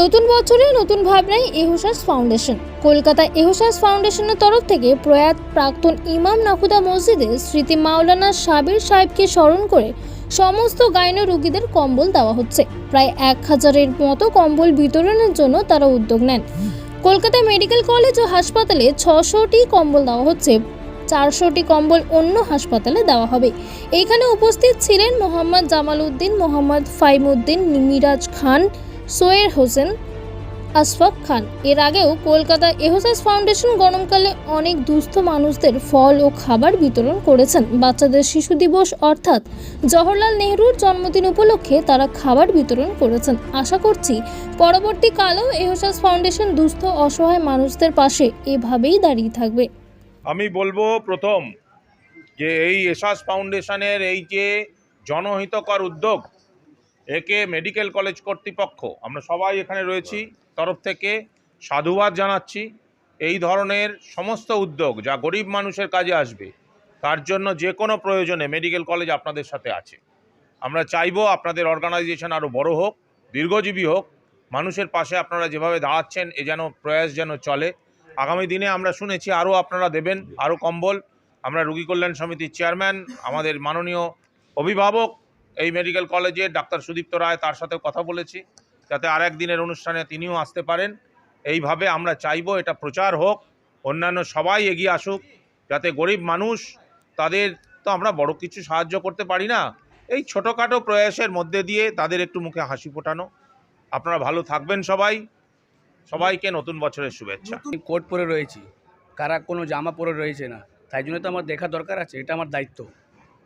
নতুন বছরে নতুন ভাবনায় এহোসাস ফাউন্ডেশন। কলকাতা এহোসাস ফাউন্ডেশনের তরফ থেকে প্রয়াত প্রাক্তন ইমাম নাকুদা মসজিদে স্মৃতি মাওলানা সাবির সাহেবকে স্মরণ করে সমস্ত গাইনো রোগীদের কম্বল দেওয়া হচ্ছে। প্রায় এক হাজারের মতো কম্বল বিতরণের জন্য তারা উদ্যোগ নেন। কলকাতা মেডিকেল কলেজ ও হাসপাতালে ছশোটি কম্বল দেওয়া হচ্ছে। চারশোটি কম্বল অন্য হাসপাতালে দেওয়া হবে। এখানে উপস্থিত ছিলেন মোহাম্মদ জামাল উদ্দিন, মোহাম্মদ ফাইমুদ্দিন মিরাজ খান সোয়ের হোসেন আশফাক খান। এর আগেও কলকাতা এহসাস ফাউন্ডেশন গরমকালে অনেক দুস্থ মানুষদের ফল ও খাবার বিতরণ করেছেন। বাচ্চাদের শিশু দিবস অর্থাৎ জওহরলাল নেহরুর জন্মদিন উপলক্ষে তারা খাবার বিতরণ করেছেন। আশা করছি পরবর্তীকালেও এহসাস ফাউন্ডেশন দুস্থ, অসহায় মানুষদের পাশে এভাবেই দাঁড়িয়ে থাকবে। আমি বলব প্রথম যে এই এসাস ফাউন্ডেশনের এই যে জনহিতকর উদ্যোগ একে মেডিকেল কলেজ কর্তৃপক্ষ, আমরা সবাই এখানে রয়েছি, তরফ থেকে সাধুবাদ জানাচ্ছি। এই ধরনের সমস্ত উদ্যোগ যা গরিব মানুষের কাজে আসবে, তার জন্য যে কোনো প্রয়োজনে মেডিকেল কলেজ আপনাদের সাথে আছে। আমরা চাইব আপনাদের অর্গানাইজেশন আরও বড় হোক, দীর্ঘজীবী হোক, মানুষের পাশে আপনারা যেভাবে দাঁড়াচ্ছেন, এ যেন প্রয়াস যেন চলে। আগামী দিনে আমরা শুনেছি আরও আপনারা দেবেন আরও কম্বল। আমরা রুগী কল্যাণ সমিতির চেয়ারম্যান, আমাদের মাননীয় অভিভাবক এই মেডিকেল কলেজে ডাক্তার সুদীপ্ত রায় তার সাথে কথা বলেছি, যাতে আর দিনের অনুষ্ঠানে তিনিও আসতে পারেন। এইভাবে আমরা চাইব এটা প্রচার হোক, অন্যান্য সবাই এগিয়ে আসুক, যাতে গরিব মানুষ তাদের তো আমরা বড় কিছু সাহায্য করতে পারি না। এই ছোটোখাটো প্রয়াসের মধ্যে দিয়ে তাদের একটু মুখে হাসি ফোটানো। আপনারা ভালো থাকবেন সবাই। সবাইকে নতুন বছরের শুভেচ্ছা। আমি কোট পরে রয়েছি, কারা কোনো জামা পরে রয়েছে না, তাই জন্য তো আমার দেখা দরকার আছে, এটা আমার দায়িত্ব।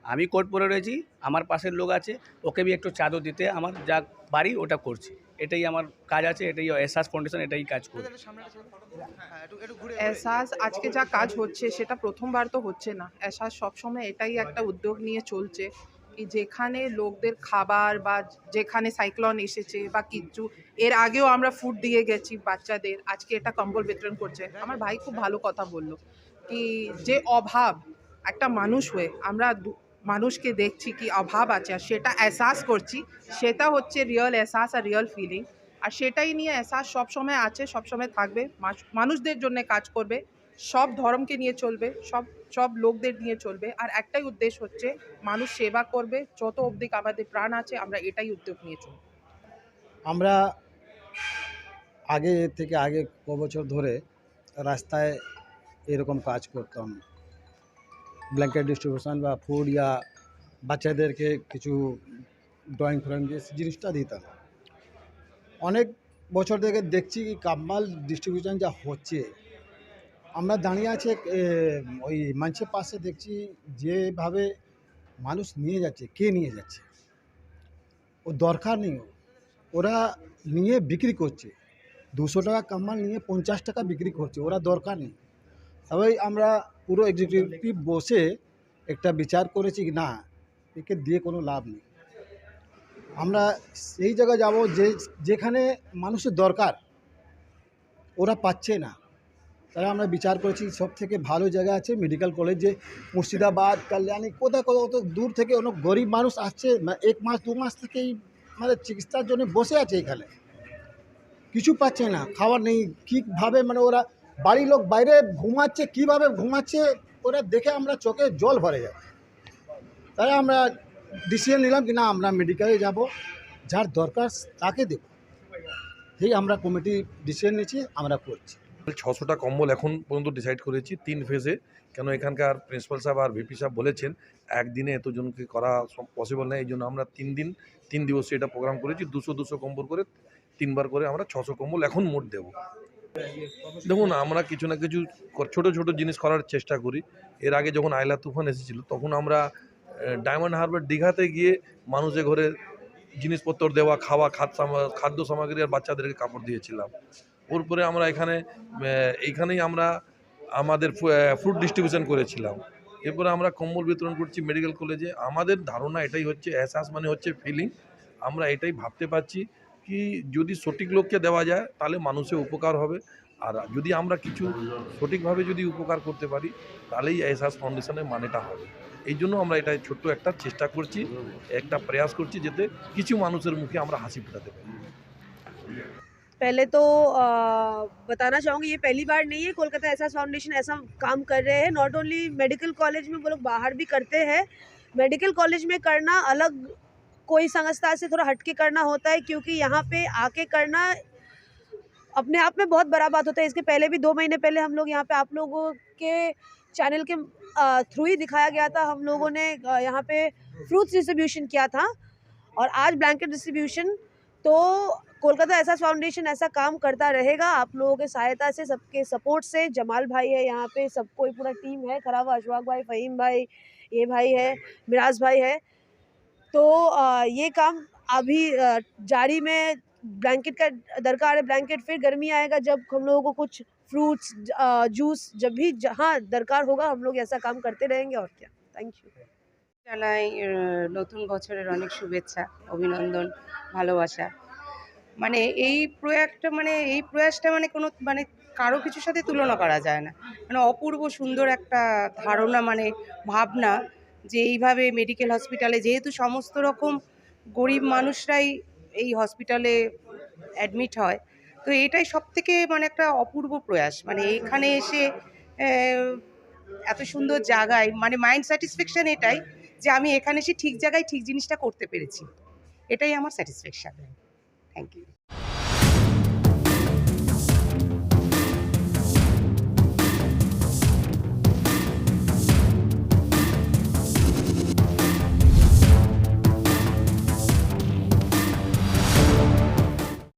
আমি কোট পরে রয়েছি আমার পাশের লোক আছে ওকে বি একটু চাদর দিতে আমার যা বাড়ি ওটা করছি। এটাই আমার কাজ আছে এটাই এসআস ফাউন্ডেশন এটাই কাজ করি এহসাস আজকে যা কাজ হচ্ছে সেটা প্রথমবার তো হচ্ছে না। এহসাস সবসময় এটাই একটা উদ্যোগ নিয়ে চলছে কি যেখানে লোকদের খাবার বা যেখানে সাইক্লোন এসেছে বা কিচ্ছু এর আগেও আমরা ফুড দিয়ে গেছি বাচ্চাদের আজকে এটা কম্বল বিতরণ করছে। আমার ভাই খুব ভালো কথা বলল কি যে অভাব একটা মানুষ হয়ে আমরা দু- মানুষকে দেখছি কি অভাব আছে, আর সেটা এহসাস করছি। সেটা হচ্ছে রিয়েল এহসাস আর রিয়েল ফিলিং আর সেটাই নিয়ে এহসাস সবসময় আছে, সবসময় থাকবে। মানুষদের জন্য কাজ করবে, সব ধর্মকে নিয়ে চলবে, সব সব লোকদের নিয়ে চলবে। আর একটাই উদ্দেশ্য হচ্ছে মানুষ সেবা করবে, যত অবধি আমাদের প্রাণ আছে, আমরা এটাই উদ্যোগ নিয়ে চলবো। আমরা আগে থেকে, আগে ক বছর ধরে রাস্তায় এরকম কাজ করতাম। ব্ল্যাঙ্কেট ডিস্ট্রিবিউশন বা ফুড ইয়া বাচ্চাদেরকে কিছু ড্রয়িং ফ্রয়িং দিয়ে জিনিসটা দিতাম। অনেক বছর থেকে দেখছি কি কাম্বাল ডিস্ট্রিবিউশন যা হচ্ছে, আমরা দাঁড়িয়ে আছে ওই মঞ্চের পাশে দেখছি যেভাবে মানুষ নিয়ে যাচ্ছে, কে নিয়ে যাচ্ছে? ও দরকার নেই ওরা। নিয়ে বিক্রি করছে। দুশো টাকা কামাল নিয়ে পঞ্চাশ টাকা বিক্রি করছে, ওরা দরকার নেই। সবাই আমরা পুরো এক্সিকিউটিভ বসে একটা বিচার করেছি না, একে দিয়ে কোনো লাভ নেই। আমরা সেই জায়গায় যাব যে, যেখানে মানুষের দরকার, ওরা পাচ্ছে না। তাই আমরা বিচার করেছি সব থেকে ভালো জায়গা আছে মেডিকেল কলেজ মুর্শিদাবাদ, কল্যাণী, কোথায় কোথাও কত দূর থেকে অনেক গরিব মানুষ আসছে মানে এক মাস, দু মাস থেকেই মানে চিকিৎসার জন্য বসে আছে এখানে। কিছু পাচ্ছে না খাওয়ার নেই, কীভাবে মানে ওরা বাড়ির লোক বাইরে ঘুমাচ্ছে, কীভাবে ঘুমাচ্ছে ওরা দেখে আমরা চোখে জল ভরে যায়। তাই আমরা ডিসিশন নিলাম কি না, আমরা মেডিকেলে যাব, যার দরকার তাকে দেব। সেই আমরা কমিটি ডিসিশন নিয়েছি, আমরা করছি। ছশোটা কম্বল এখন পর্যন্ত ডিসাইড করেছি, তিন ফেজে কেন এখানকার প্রিন্সিপাল সাহেব আর ভিপি সাহেব বলেছেন, একদিনে এতজনকে করা পসিবল নয় এই জন্য আমরা তিন দিন, তিন দিবসে এটা প্রোগ্রাম করেছি, দুশো দুশো কম্বল করে তিনবার করে আমরা ছশো কম্বল এখন মোট দেব। দেখুন, আমরা কিছু না কিছু ছোট ছোট জিনিস করার চেষ্টা করি। এর আগে যখন আয়লা তুফান এসেছিল, তখন আমরা ডায়মন্ড হারবার দীঘাতে গিয়ে মানুষের ঘরে জিনিসপত্র দেওয়া, খাওয়া, খাদ্য সামা- খাদ্য সামগ্রী আর বাচ্চাদেরকে কাপড় দিয়েছিলাম। ওর পরে আমরা এখানে এইখানেই আমরা আমাদের ফুড ডিস্ট্রিবিউশন করেছিলাম। এরপরে আমরা কম্বল বিতরণ করছি মেডিকেল কলেজে আমাদের ধারণা এটাই হচ্ছে এহসাস মানে হচ্ছে ফিলিং আমরা এটাই ভাবতে পারছি। কি যদি সঠিক লোককে দেওয়া যায় তাহলে মানুষের উপকার হবে আর যদি আমরা কিছু সঠিকভাবে যদি উপকার করতে পারি তাহলেই এহসাস ফাউন্ডেশনের মানেটা হবে এই জন্য আমরা এটা ছোট্ট একটা চেষ্টা করছি একটা প্রয়াস করছি যাতে কিছু মানুষের মুখে আমরা হাসি ফোটাতে পারি पहले तो अ, बताना चाहूँगी ये पहली बार नहीं है कोलकाता ऐसा फाउंडेशन ऐसा काम कर रहे हैं नॉट ओनली मेडिकल कॉलेज में वो लोग बाहर भी करते हैं मेडिकल कॉलेज में करना अलग कोई संस्था से थोड़ा हटके करना होता है, क्योंकि यहाँ पे आके करना अपने आप में बहुत बड़ा बात होता है। इसके पहले भी दो महीने पहले हम लोग यहाँ पे आप लोगों के चैनल के थ्रू ही दिखाया गया था। हम लोगों ने यहाँ पे फ्रूट्स डिस्ट्रीब्यूशन किया था और आज ब्लैंकेट डिस्ट्रीब्यूशन। तो कोलकाता ऐसा फाउंडेशन ऐसा काम करता रहेगा। आप लोगों के सहायता से, सबके सपोर्ट से। जमाल भाई है यहाँ पे सब कोई पूरा टीम है। खरा हुआ अशफाक भाई, फ़हीम भाई, ये भाई है, मिराज भाई है। तो अ, ये काम अभी अ, जारी में ब्लैंकेट का दरकार है ब्लैंकेट फिर गर्मी आएगा जब हम लोगों को कुछ फ्रूट्स जूस जब भी जहाँ दरकार होगा हम लोग ऐसा काम करते रहेंगे और क्या थैंक यू জানাই আহ, নতুন বছরের অনেক শুভেচ্ছা অভিনন্দন ভালোবাসা মানে এই প্রয়াসটা মানে এই প্রয়াসটা মানে কোনো মানে কারো কিছুর সাথে তুলনা করা যায় না মানে অপূর্ব সুন্দর একটা ধারণা মানে ভাবনা যে এইভাবে মেডিকেল হসপিটালে যেহেতু সমস্ত রকম গরিব মানুষরাই এই হসপিটালে অ্যাডমিট হয়, তো এটাই সব থেকে মানে একটা অপূর্ব প্রয়াস। মানে এখানে এসে এত সুন্দর জায়গায় মানে মাইন্ড স্যাটিসফ্যাকশান এটাই যে আমি এখানে এসে ঠিক জায়গায় ঠিক জিনিসটা করতে পেরেছি। এটাই আমার স্যাটিসফ্যাকশান থ্যাংক ইউ